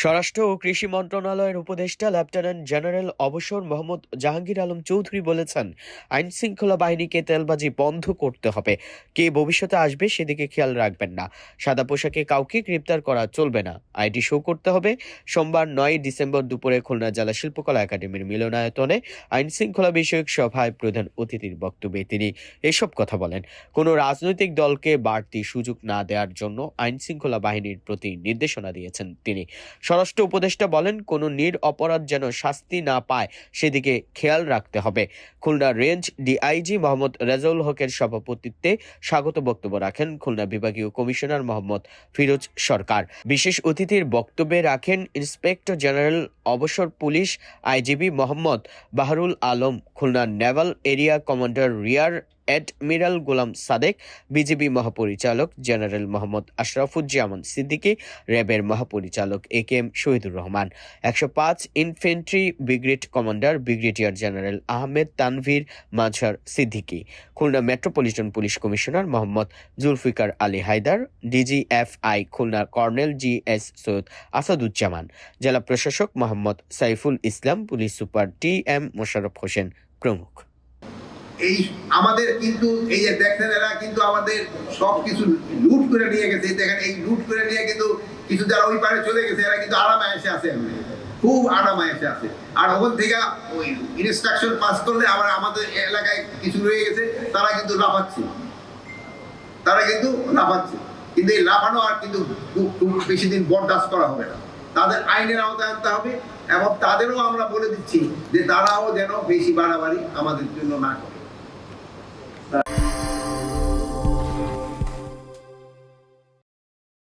স্বরাষ্ট্র ও কৃষি মন্ত্রণালয়ের উপদেষ্টা, লেফটেন্যান্ট জেনারেল অবসর মোহাম্মদ জাহাঙ্গীর আলম চৌধুরী বলেছেন আইন শৃঙ্খলা বাহিনীকে তেলবাজি বন্ধ করতে হবে। কে ভবিষ্যতে আসবে সেদিকে খেয়াল রাখবেন না। সাদা পোশাকে কাউকে গ্রেপ্তার করা চলবে না। আইডি শো করতে হবে। সোমবার নয় ডিসেম্বর দুপুরে খুলনা জেলা শিল্পকলা একাডেমির মিলনায়তনে আইন শৃঙ্খলা বিষয়ক সভায় প্রধান অতিথির বক্তব্যে তিনি এসব কথা বলেন। কোনো রাজনৈতিক দলকে বাড়তি সুযোগ না দেওয়ার জন্য আইন শৃঙ্খলা বাহিনীর প্রতি নির্দেশনা দিয়েছেন তিনি। স্বরাষ্ট্র উপদেষ্টা বলেন, কোনো নির অপরাধ যেন শাস্তি না পায়, সেদিকে খেয়াল রাখতে হবে। খুলনা রেঞ্জ ডিআইজি মোহাম্মদ রেজাউল হকের সভাপতিত্বে স্বাগত বক্তব্য রাখেন খুলনা বিভাগীয় কমিশনার মোহাম্মদ ফিরোজ সরকার। বিশেষ অতিথির বক্তব্যে রাখেন ইন্সপেক্টর জেনারেল অবসর police IGP Mohammad Baharul Alam, Khulna naval area commander rear admiral Golam Sadek BGB মহাপরিচালক জেনারেল মোহাম্মদ আশরাফুজ্জামান সিদ্দিকী, র্যাবের মহাপরিচালক A K M Shahidur Rahman. একশো পাঁচ infantry brigade commander brigadier general Ahmed Tanvir Mazhar Siddiqui. Khulna metropolitan police commissioner Mohammad Zulfiqar Ali Haider, DGFI খুলনার colonel G S Syed Asaduzzaman. জেলা প্রশাসক Mohammad Saiful Islam, police super T M Mosharraf Hossain প্রমুখ। এই আমাদের কিন্তু, এই যে দেখেন এরা কিন্তু আমাদের সব কিছু লুট করে নিয়ে গেছে। দেখেন, এই লুট করে নিয়ে কিন্তু কিছু যারা ওই পারে চলে গেছে, এরা কিন্তু আরামে এসে আছে খুব আরামে এসে আছে। আর ওখান থেকে ওই ইনস্ট্রাকশন পাস করলে আবার আমাদের এলাকায় কিছু রয়ে গেছে, তারা কিন্তু লাফাচ্ছে। তারা কিন্তু লাফাচ্ছে। কিন্তু এই লাফানো আর কিন্তু বেশি দিন বরদাস্ত করা হবে না। তাদের আইনের আওতায় আনতে হবে এবং তাদেরও আমরা বলে দিচ্ছি যে তারাও যেন বেশি বাড়াবাড়ি আমাদের জন্য না করে। Bye.